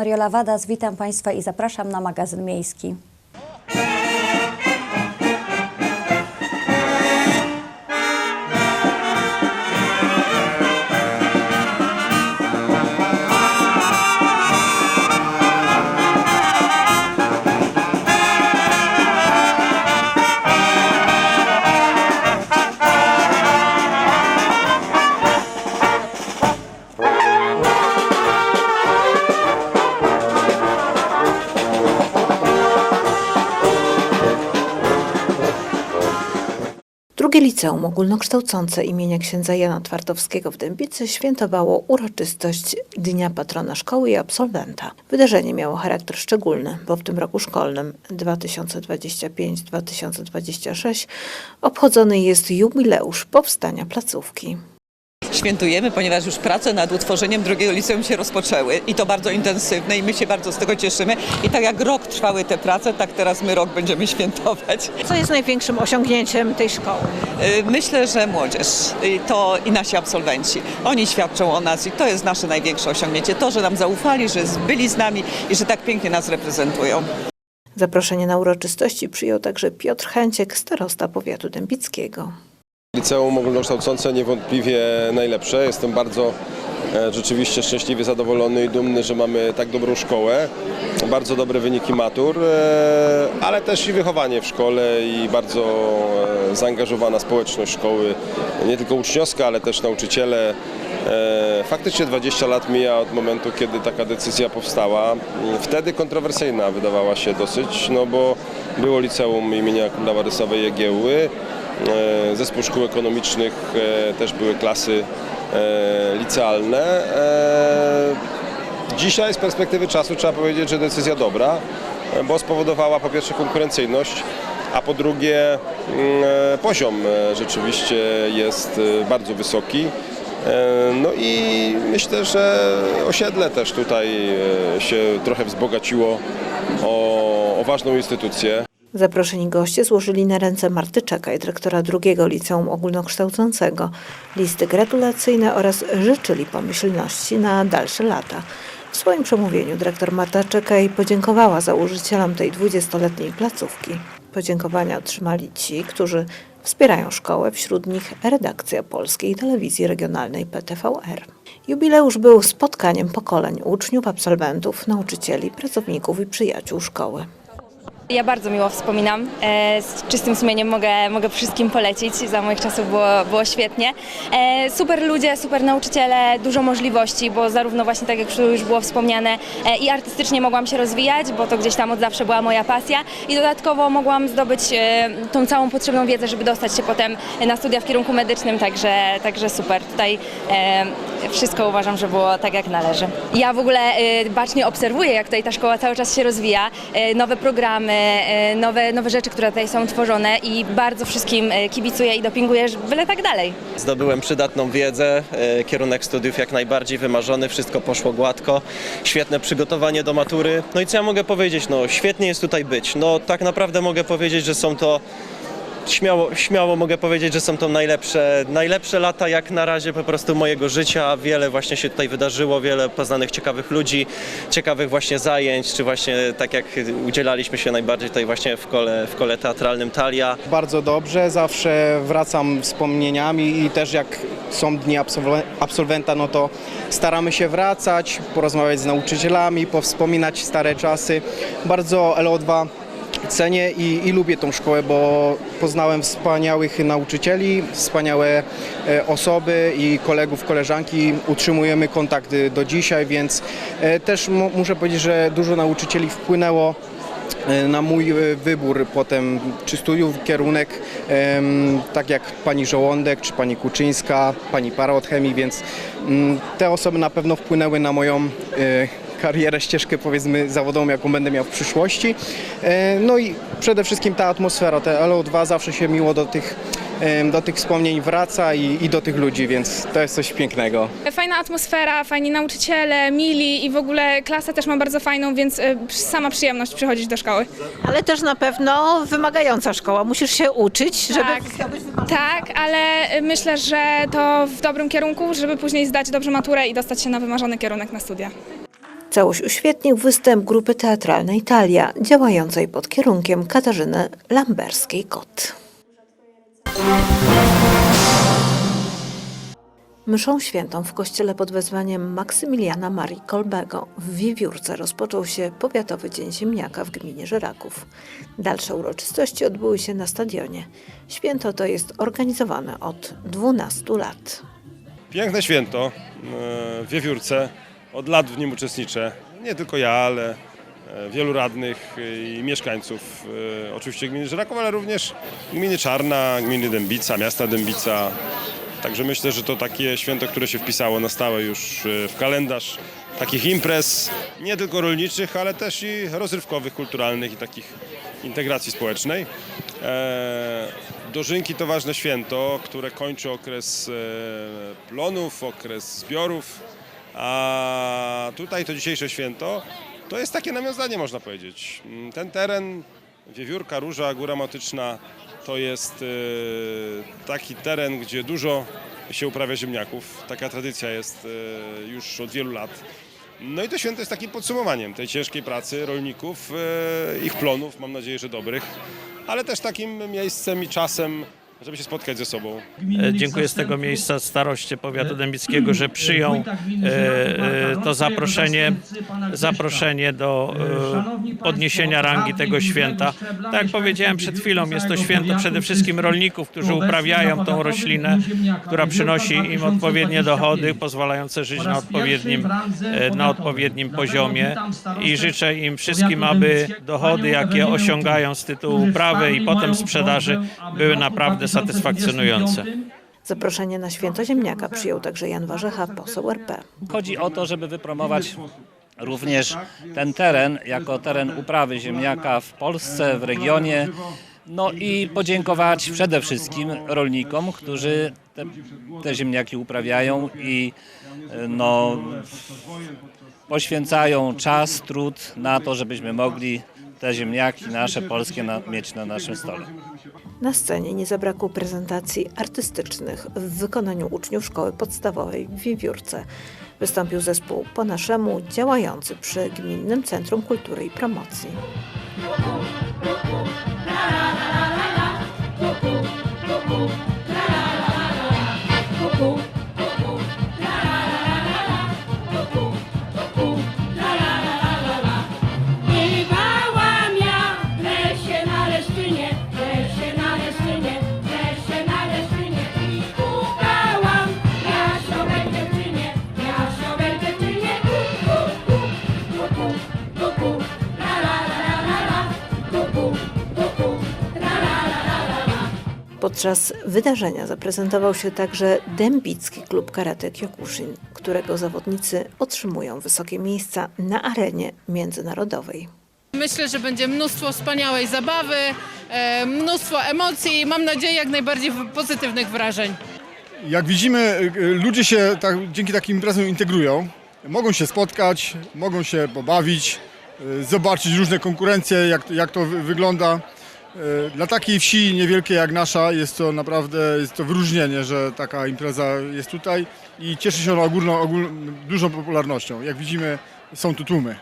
Izabela Wadas, witam Państwa i zapraszam na magazyn miejski. Liceum ogólnokształcące imienia księdza Jana Twartowskiego w Dębicy świętowało uroczystość Dnia Patrona Szkoły i Absolwenta. Wydarzenie miało charakter szczególny, bo w tym roku szkolnym 2025-2026 obchodzony jest jubileusz powstania placówki. Świętujemy, ponieważ już prace nad utworzeniem drugiego liceum się rozpoczęły i to bardzo intensywne i my się bardzo z tego cieszymy. I tak jak rok trwały te prace, tak teraz my rok będziemy świętować. Co jest największym osiągnięciem tej szkoły? Y, Myślę, że młodzież to i nasi absolwenci. Oni świadczą o nas i to jest nasze największe osiągnięcie. To, że nam zaufali, że byli z nami i że tak pięknie nas reprezentują. Zaproszenie na uroczystości przyjął także Piotr Chęciek, starosta powiatu dębickiego. Liceum ogólnokształcące niewątpliwie najlepsze. Jestem bardzo e, rzeczywiście szczęśliwy, zadowolony i dumny, że mamy tak dobrą szkołę, bardzo dobre wyniki matur, e, ale też i wychowanie w szkole i bardzo e, zaangażowana społeczność szkoły, nie tylko uczniowska, ale też nauczyciele. Faktycznie 20 lat mija od momentu, kiedy taka decyzja powstała. Wtedy kontrowersyjna wydawała się dosyć, no bo było liceum imienia Króla Warysowej Jagiełły, E, Zespół szkół ekonomicznych e, też były klasy e, licealne. E, Dzisiaj z perspektywy czasu trzeba powiedzieć, że decyzja dobra, e, bo spowodowała po pierwsze konkurencyjność, a po drugie mm, e, poziom e, rzeczywiście jest e, bardzo wysoki. E, No i myślę, że osiedle też tutaj e, się trochę wzbogaciło o, o ważną instytucję. Zaproszeni goście złożyli na ręce Marty Czekaj, dyrektora drugiego liceum ogólnokształcącego, listy gratulacyjne oraz życzyli pomyślności na dalsze lata. W swoim przemówieniu dyrektor Marta Czekaj podziękowała założycielom tej 20-letniej placówki. Podziękowania otrzymali ci, którzy wspierają szkołę, wśród nich redakcja Polskiej Telewizji Regionalnej PTVR. Jubileusz był spotkaniem pokoleń uczniów, absolwentów, nauczycieli, pracowników i przyjaciół szkoły. Ja bardzo miło wspominam. E, Z czystym sumieniem mogę, mogę wszystkim polecić. Za moich czasów było, było świetnie. E, Super ludzie, super nauczyciele, dużo możliwości, bo zarówno właśnie tak jak już było wspomniane e, i artystycznie mogłam się rozwijać, bo to gdzieś tam od zawsze była moja pasja i dodatkowo mogłam zdobyć tą całą potrzebną wiedzę, żeby dostać się potem na studia w kierunku medycznym, także, także super. Tutaj wszystko uważam, że było tak jak należy. Ja w ogóle bacznie obserwuję, jak tutaj ta szkoła cały czas się rozwija, nowe programy, nowe, nowe rzeczy, które tutaj są tworzone i bardzo wszystkim e, kibicuję i dopinguję, byle tak dalej. Zdobyłem przydatną wiedzę, e, kierunek studiów jak najbardziej wymarzony, wszystko poszło gładko, świetne przygotowanie do matury. No i co ja mogę powiedzieć? No świetnie jest tutaj być. No tak naprawdę mogę powiedzieć, że są to śmiało, śmiało mogę powiedzieć, że są to najlepsze, najlepsze lata jak na razie po prostu mojego życia. Wiele właśnie się tutaj wydarzyło, wiele poznanych ciekawych ludzi, ciekawych właśnie zajęć, czy właśnie tak jak udzielaliśmy się najbardziej tutaj właśnie w kole, w kole teatralnym Talia. Bardzo dobrze, zawsze wracam wspomnieniami i też jak są dni absolwe- absolwenta, no to staramy się wracać, porozmawiać z nauczycielami, powspominać stare czasy. Bardzo LO2 cenię i, i lubię tą szkołę, bo poznałem wspaniałych nauczycieli, wspaniałe e, osoby i kolegów, koleżanki. Utrzymujemy kontakt y, do dzisiaj, więc e, też mu- muszę powiedzieć, że dużo nauczycieli wpłynęło e, na mój e, wybór potem, czy studiów, kierunek, tak jak pani Żołądek, czy pani Kuczyńska, pani Para od chemii, więc mm, te osoby na pewno wpłynęły na moją e, karierę, ścieżkę powiedzmy zawodową, jaką będę miał w przyszłości. E, No i przede wszystkim ta atmosfera, te LO2 zawsze się miło do tych, do tych wspomnień wraca i, i do tych ludzi, więc to jest coś pięknego. Fajna atmosfera, fajni nauczyciele, mili i w ogóle klasa też ma bardzo fajną, więc y, sama przyjemność przychodzić do szkoły. Ale też na pewno wymagająca szkoła. Musisz się uczyć, żeby Tak, tak, ale myślę, że to w dobrym kierunku, żeby później zdać dobrze maturę i dostać się na wymarzony kierunek na studia. Całość uświetnił występ grupy teatralnej Talia, działającej pod kierunkiem Katarzyny Lamberskiej-Kot. Mszą świętą w kościele pod wezwaniem Maksymiliana Marii Kolbego w Wiewiórce rozpoczął się Powiatowy Dzień Ziemniaka w gminie Żeraków. Dalsze uroczystości odbyły się na stadionie. Święto to jest organizowane od 12 lat. Piękne święto e, w Wiewiórce. Od lat w nim uczestniczę. Nie tylko ja, ale e, wielu radnych i mieszkańców e, oczywiście gminy Żeraków, ale również gminy Czarna, gminy Dębica, miasta Dębica. Także myślę, że to takie święto, które się wpisało na stałe już e, w kalendarz takich imprez, nie tylko rolniczych, ale też i rozrywkowych, kulturalnych i takich integracji społecznej. E, Dożynki to ważne święto, które kończy okres e, plonów, okres zbiorów, a tutaj to dzisiejsze święto to jest takie nawiązanie, można powiedzieć. Mm, Ten teren, Wiewiórka, Róża, Góra Matyczna, to jest e, taki teren, gdzie dużo się uprawia ziemniaków. Taka tradycja jest e, już od wielu lat. No i to święto jest takim podsumowaniem tej ciężkiej pracy rolników, e, ich plonów, mam nadzieję, że dobrych, ale też takim miejscem i czasem, żeby się spotkać ze sobą. E, Dziękuję z tego miejsca staroście powiatu dębickiego, że przyjął e, e, to zaproszenie, zaproszenie do e, podniesienia rangi tego święta. Tak jak powiedziałem przed chwilą, jest to święto przede wszystkim rolników, którzy uprawiają tą roślinę, która przynosi im odpowiednie dochody, pozwalające żyć na odpowiednim, e, na odpowiednim poziomie. i życzę im wszystkim, aby dochody, jakie osiągają z tytułu uprawy i potem sprzedaży, były naprawdę satysfakcjonujące. Zaproszenie na święto ziemniaka przyjął także Jan Warzecha, poseł RP. Chodzi o to, żeby wypromować również ten teren jako teren uprawy ziemniaka w Polsce, w regionie. No i podziękować przede wszystkim rolnikom, którzy te, te ziemniaki uprawiają i no, poświęcają czas, trud na to, żebyśmy mogli te ziemniaki nasze polskie na, mieć na naszym stole. Na scenie nie zabrakło prezentacji artystycznych w wykonaniu uczniów szkoły podstawowej w Wiewiórce. Wystąpił zespół Po Naszemu, działający przy Gminnym Centrum Kultury i Promocji. Podczas wydarzenia zaprezentował się także Dębicki Klub Karate Kyokushin, którego zawodnicy otrzymują wysokie miejsca na arenie międzynarodowej. Myślę, że będzie mnóstwo wspaniałej zabawy, e, mnóstwo emocji i mam nadzieję jak najbardziej pozytywnych wrażeń. Jak widzimy, y, ludzie się tak, dzięki takim imprezom integrują. Mogą się spotkać, mogą się pobawić, y, zobaczyć różne konkurencje, jak, jak to wy- wygląda. Y, Dla takiej wsi niewielkiej jak nasza jest to naprawdę jest to wyróżnienie, że taka impreza jest tutaj i cieszy się ona ogól, dużą popularnością. Jak widzimy, są tu tłumy.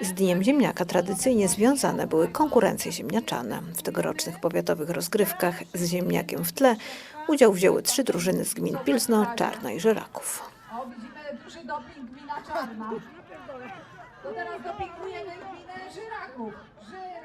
Z Dniem Ziemniaka tradycyjnie związane były konkurencje ziemniaczane. W tegorocznych powiatowych rozgrywkach z ziemniakiem w tle udział wzięły trzy drużyny z gmin Pilzno, Czarna i Żeraków. O, widzimy duży doping gmina Czarna. To teraz dopingujemy gminę Żyraków. Żyraków.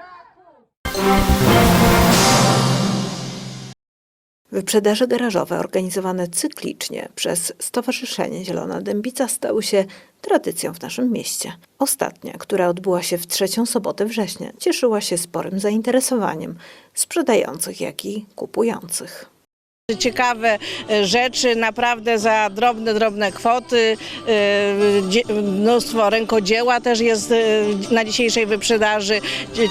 Wyprzedaże garażowe organizowane cyklicznie przez Stowarzyszenie Zielona Dębica stały się tradycją w naszym mieście. Ostatnia, która odbyła się w trzecią sobotę września, cieszyła się sporym zainteresowaniem sprzedających, jak i kupujących. Ciekawe e, rzeczy, naprawdę za drobne, drobne kwoty. e, Mnóstwo rękodzieła też jest e, na dzisiejszej wyprzedaży.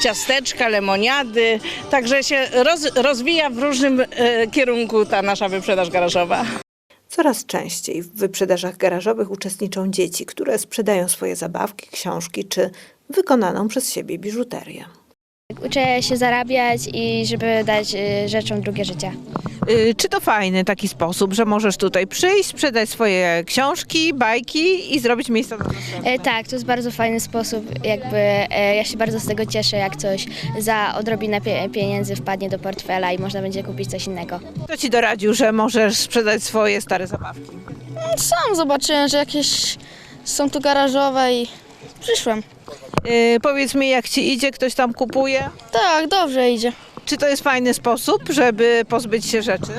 Ciasteczka, lemoniady. Także się roz, rozwija w różnym kierunku ta nasza wyprzedaż garażowa. Coraz częściej w wyprzedażach garażowych uczestniczą dzieci, które sprzedają swoje zabawki, książki czy wykonaną przez siebie biżuterię. Uczę się zarabiać i żeby dać y, rzeczom drugie życie. Y, Czy to fajny taki sposób, że możesz tutaj przyjść, sprzedać swoje książki, bajki i zrobić miejsce następnych? E, tak, to jest bardzo fajny sposób. Jakby e, ja się bardzo z tego cieszę, jak coś za odrobinę pie, pieniędzy wpadnie do portfela i można będzie kupić coś innego. Kto ci doradził, że możesz sprzedać swoje stare zabawki? Sam zobaczyłem, że jakieś są tu garażowe i przyszłem. Y, powiedz mi, jak ci idzie, ktoś tam kupuje? Tak, dobrze idzie. Czy to jest fajny sposób, żeby pozbyć się rzeczy?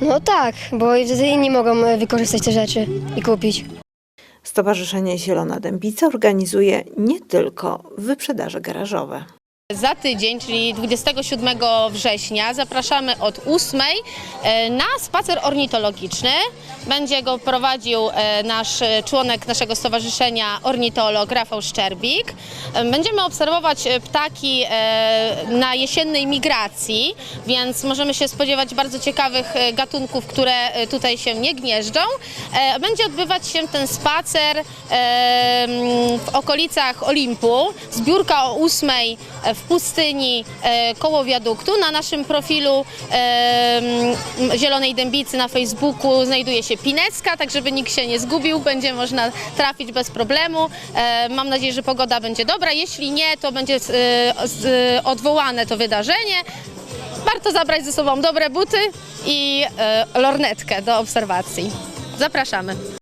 No tak, bo wtedy inni mogą e, wykorzystać te rzeczy i kupić. Stowarzyszenie Zielona Dębica organizuje nie tylko wyprzedaże garażowe. Za tydzień, czyli 27 września, zapraszamy od 8 e, na spacer ornitologiczny. Będzie go prowadził e, nasz członek naszego stowarzyszenia, ornitolog Rafał Szczerbik. E, Będziemy obserwować ptaki na jesiennej migracji, więc możemy się spodziewać bardzo ciekawych gatunków, które tutaj się nie gnieżdżą. Będzie odbywać się ten spacer w okolicach Olimpu. Zbiórka o 8 w pustyni e, koło wiaduktu. Na naszym profilu Zielonej Dębicy na Facebooku znajduje się pinecka, tak żeby nikt się nie zgubił, będzie można trafić bez problemu. E, Mam nadzieję, że pogoda będzie dobra. Jeśli nie, to będzie e, odwołane to wydarzenie. Warto zabrać ze sobą dobre buty i lornetkę do obserwacji. Zapraszamy.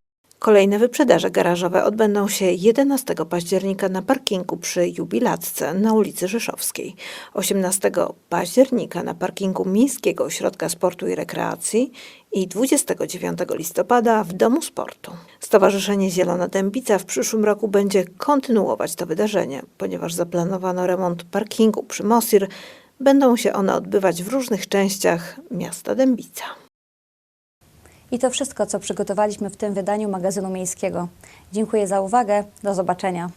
Kolejne wyprzedaże garażowe odbędą się 11 października na parkingu przy Jubilacce na ulicy Rzeszowskiej, 18 października na parkingu Miejskiego Ośrodka Sportu i Rekreacji i 29 listopada w Domu Sportu. Stowarzyszenie Zielona Dębica w przyszłym roku będzie kontynuować to wydarzenie, ponieważ zaplanowano remont parkingu przy Mosir. Będą się one odbywać w różnych częściach miasta Dębica. I to wszystko, co przygotowaliśmy w tym wydaniu magazynu miejskiego. Dziękuję za uwagę. Do zobaczenia.